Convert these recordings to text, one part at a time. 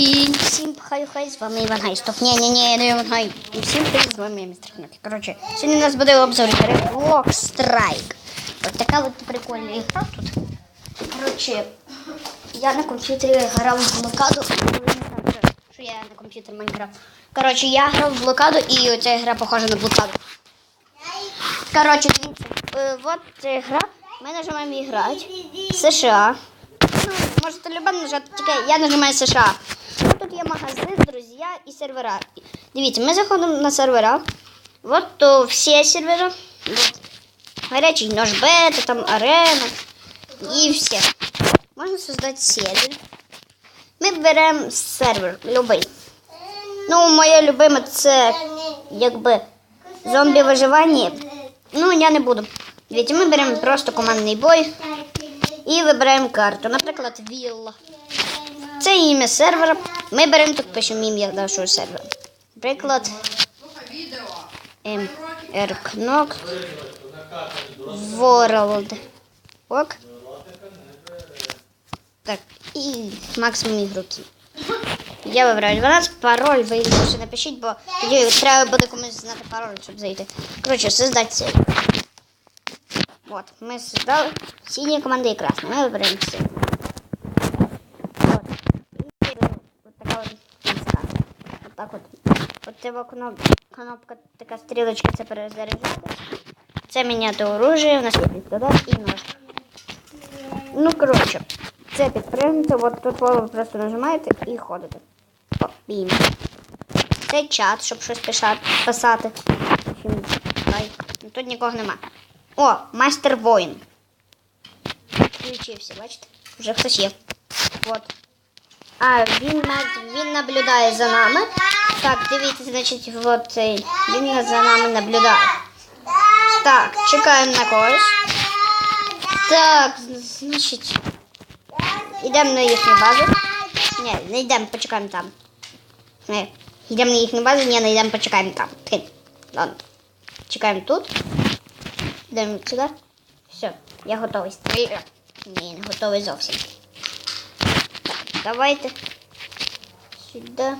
І всім хай хай з вами Іван Гай. Стоп, ні, ні, ні, не Іван Гай. І всім привіт, з вами містер Кноки. Коротше, сьогодні у нас буде обзор гри Block Strike. Ось така от прикольна ігра тут. Коротше, я на комп'ютері грав в блокаду. Що я на комп'ютері Майнкрафт. Коротше, я грав в блокаду і ця гра похожа на блокаду. Коротше, дивіться, е, от ця гра. Ми нажимаємо грати. США. Ну, можете любе нажати, тільки я нажимаю США. Є магазин, друзі і сервера. Дивіться, ми заходимо на сервера. Вот то всі сервера. Вот. Гарячий нож бета, там арена і все. Можна создати сервер. Ми беремо сервер любий. Ну, моє любиме це якби зомбі виживання. Ну, я не буду. Дивіться, ми беремо просто командний бой і вибираємо карту. Наприклад, Вілла. Це ім'я сервера. Ми беремо тут пишемо ім'я нашого сервера. Наприклад, ем, Еркнок World. Ок. Так, і максимум ігроків. Я вибираю 12, пароль ви ще напишіть, бо тоді треба буде комусь знати пароль, щоб зайти. Коротше, создати сейф. Вот, мы создали синяя команда и красная. Мы выбираем все. Так вот. Вот ця кнопка, кнопка така стрілочка, це перезаряджати. Це міняти оружие, у нас є пістолет і нож. Ну, коротше, це підпригнути, от тут ви просто нажимаєте і ходите. О, бім. Це чат, щоб щось писати. писати. Ну, Тут нікого нема. О, майстер воїн. Включився, бачите? Вже хтось є. От. А, він, він наблюдає за нами. Так, дивіться, значить, от. Він за нами наблюдає. Так, чекаємо на когось. Так, значить. Йдемо на їхню базу. Ні, не йдемо, почекаємо там. Не, йдемо на їхню базу, ні, не йдемо, почекаємо там. Чекаємо тут. Йдемо сюди. Все, я готовий. Ні, не готовий зовсім. Так, давайте. Сюди.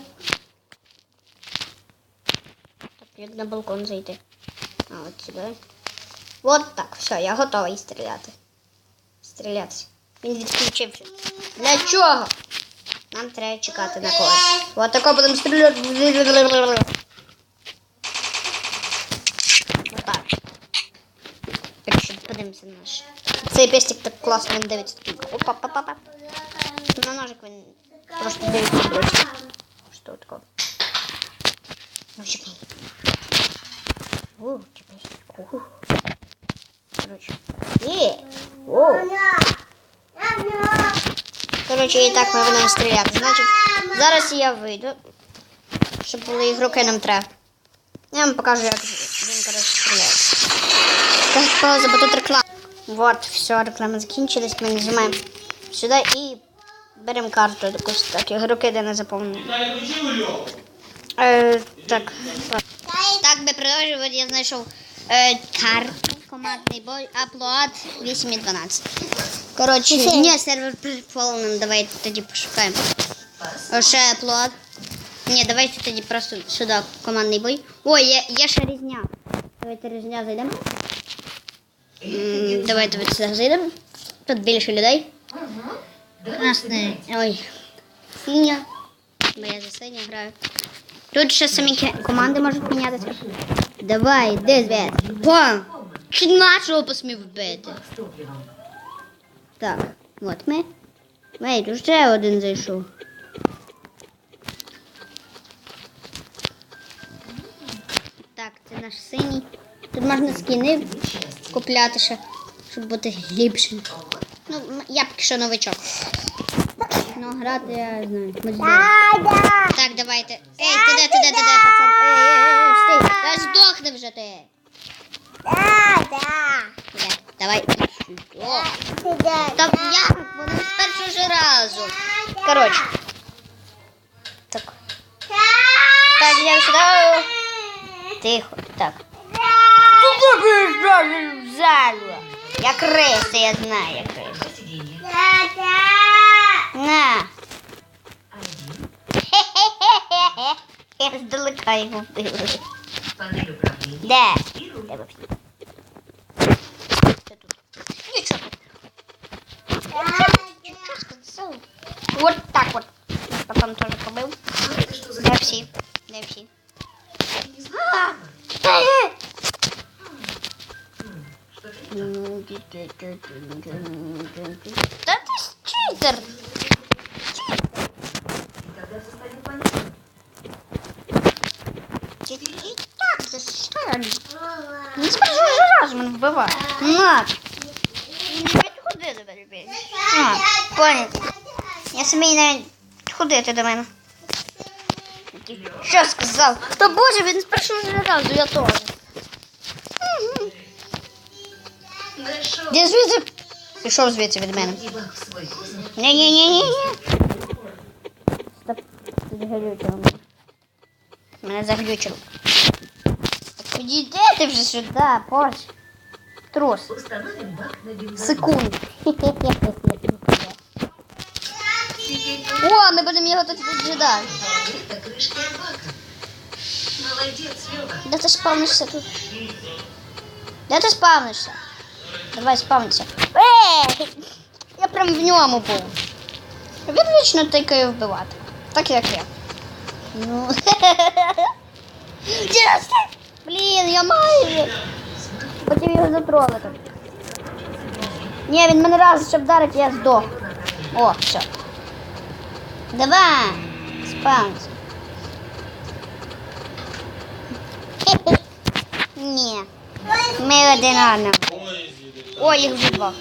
Так, як на балкон зайти. А, от сюди. От так, все, я готовий стріляти. Стріляти. Він відключився. Для чого? Нам треба чекати на когось. От тако будемо стріляти. Отак. Якщо подивимося на наш. Цей пестик так класно він дивиться. Такий. Опа, па, па, па. На ножик він просто дивиться бросить. Що таке? Ну, чекай. О, чекай. Ух. Короче. Є. О. Короче, і так ми будемо стріляти. Значить, зараз я вийду. Щоб були ігроки нам треба. Я вам покажу, як він, короче, стріляє. Так, пауза, бо тут реклама. Вот, все, реклама закінчилась. Ми нажимаємо сюди і беремо карту якусь так, ігроки, де не заповнені. Е, так. Так, би продовжую, от я знайшов е, карту, командний бой, аплод 8 і 12. Коротше, ні, сервер приколений, давайте тоді пошукаємо. Ще аплод. Ні, давайте тоді просто сюди командний бой. Ой, є, є ще різня. Давайте різня зайдемо. М, Давайте от сюди зайдемо. Тут більше людей. Красне. Ой. Синя. Бо я за синя граю. Тут ще самі команди можуть мінятися. Давай, де звід? Бам! Чи нашого посмів вбити? Так, от ми. Ей, тут ще один зайшов. Так, це наш синій. Тут можна скіни купляти ще, щоб бути ліпшим. Я поки що новичок. Ну, грати я знаю. Так, давайте. Ей, ти де, ти де, ти де, пацан? Ей, ей, ей, стій. Та здохни вже ти. Де? Давай. О, Та як? Вони з першого ж разу. Коротше. Так. Так, я сюди. Тихо, так. Тут в залу. Я криса, я знаю, я криса. На. Я издалека его пила. Да. і так заставлю. Не спрашивай же разом мене вбиває. На! Ходи до мене, любиш. А, понял. Я самі навіть ходити до мене. Що сказав? Та боже, він з першого ж разу, я теж. Де звідси? Пішов звідси від мене. И баг в свой кузов. Ні-ні-ні-ні. Стоп, ти заглючило мене. Мене заглючило. Так підійди ти вже сюди, поч. Трус. Установим баг на бензобак. Секунду. Теперь О, ми будемо його тут віджидати. это крышки от бака. Молодец, Лёва. Де ти спавнишся тут? Де ти спавнишся? Давай спавнися. Ей! Я прям в ньому був. Він вічно тикає вбивати. Так як я. Ну. Діти! Блін, я майже. Хотів його затролити. Ні, він мене раз ще вдарить, я здох. О, все. Давай. Спавнися. Ні. Ми один одного. Ой, їх вже два.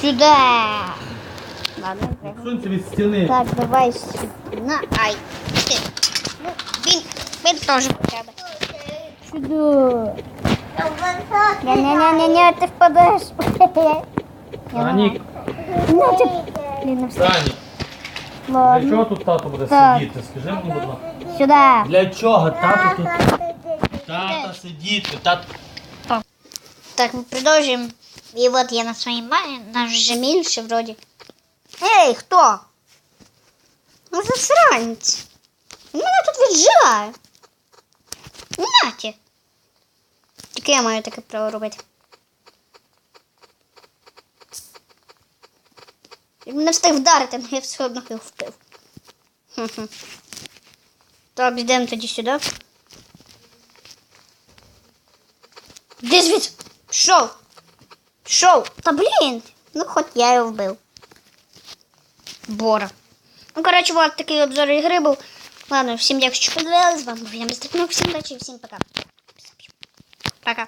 Сюди. Ладно, пригай. Сонце від стіни. Так, давай сюди. На, ай. Ти. Ну, він, він теж треба. Сюди. Не-не-не-не, ти впадеш. Санік, Ну, ти... Блін, не встиг. Санік, для Ладно. чого тут тато буде Так. сидіти? Скажи мені, будь ласка. Сюди. Для чого тато тут? Тата сидіти, тато. Так, мы продолжим. И вот я на своей маме, наш Жемильше вроде. Эй, кто? Ну, засранец. Мене тут віджирає. Наті. Тільки я маю таке право робити. Він мене встиг вдарити, але я все одно його вбив. Хм-хм. Так, йдемо тоді сюди. Де звідси? Пішов. Пішов. Та блін. Ну, хоч я його вбив. Бора. Ну, коротше, вот такий обзор ігри був. Ладно, всім дякую, що подивилися. З вами був я, Мистер Кнук. Всім удачі всім пока. Пока.